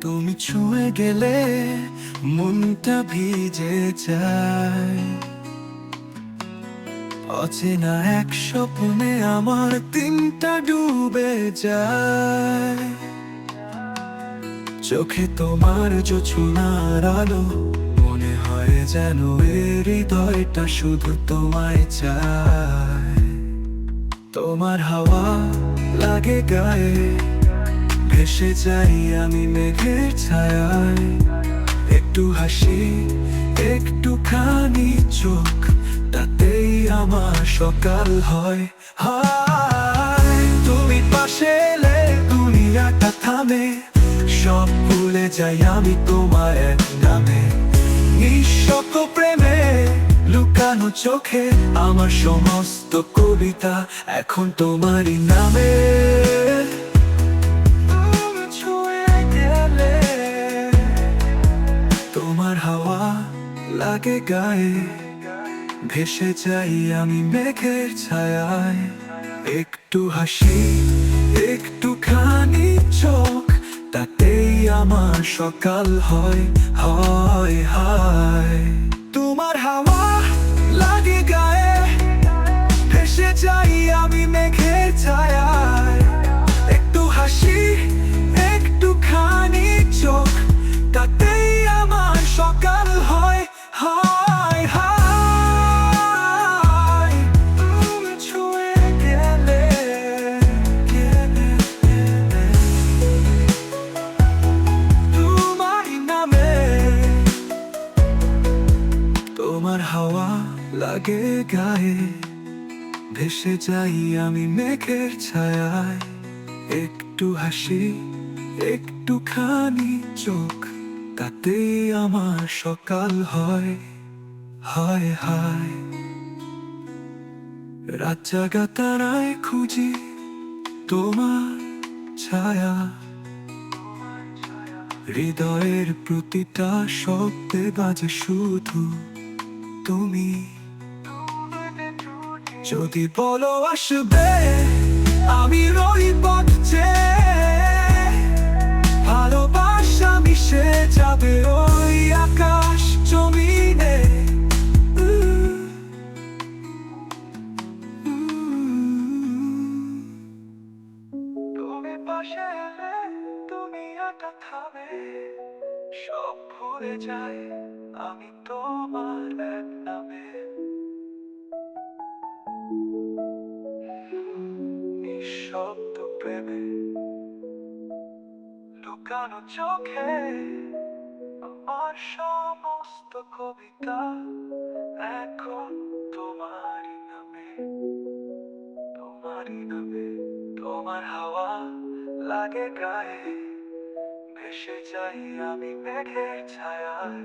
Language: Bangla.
তুমি ছুঁয়ে গেলে মনটা ভিজে যায়। অচেনা এক স্বপ্নে আমার দিনটা ডুবে যায়। চোখে তোমার জোছনার আলো, মনে হয় যেন এ হৃদয়টা শুধু তোমায় চায়। তোমার হাওয়া লাগে গায়ে ভেসে যাই আমি মেঘের ছায়ায়। একটু হাসি একটু খানি চোখ, তাতেই আমার সকাল হয়। তুমি পাশে এলে দুনিয়াটা থামে। সব ভুলে যাই আমি তোমার এক নামে। নিঃশক প্রেমে লুকানো চোখে আমার সমস্ত কবিতা এখন তোমারই নামে। লাগে গায়ে, ভেসে যাই আমি মেঘের ছায়ায়। একটু হাসি, একটু খানি চোখ, তাতেই আমার সকাল হয় হয় হয়। লাগে গায়ে, ভেসে যাই আমি মেঘের ছায়ায়। একটু হাসি, একটু খানি চোখ তাতে আমার সকাল হয় হয় হয়। জাগা তারায় খুঁজি তোমার ছায়া। হৃদয়ের প্রতিটা শব্দে বাজে শুধু তুমি। যদি বলো আসবে, আমি রই পথে ভালোবাসা মিশে যাবে ওই আকাশ জমিনে। তুমি পাশে এলে দুনিয়াটা থামে। সব ভুলে যাই আমি নিঃশব্দ প্রেমে লুকানো চোখে আমার সমস্ত কবিতা এখন তোমারই নামে তোমারই নামে তোমার হাওয়া লাগে গায়ে ভেসে যাই আমি মেঘের ছায়ায়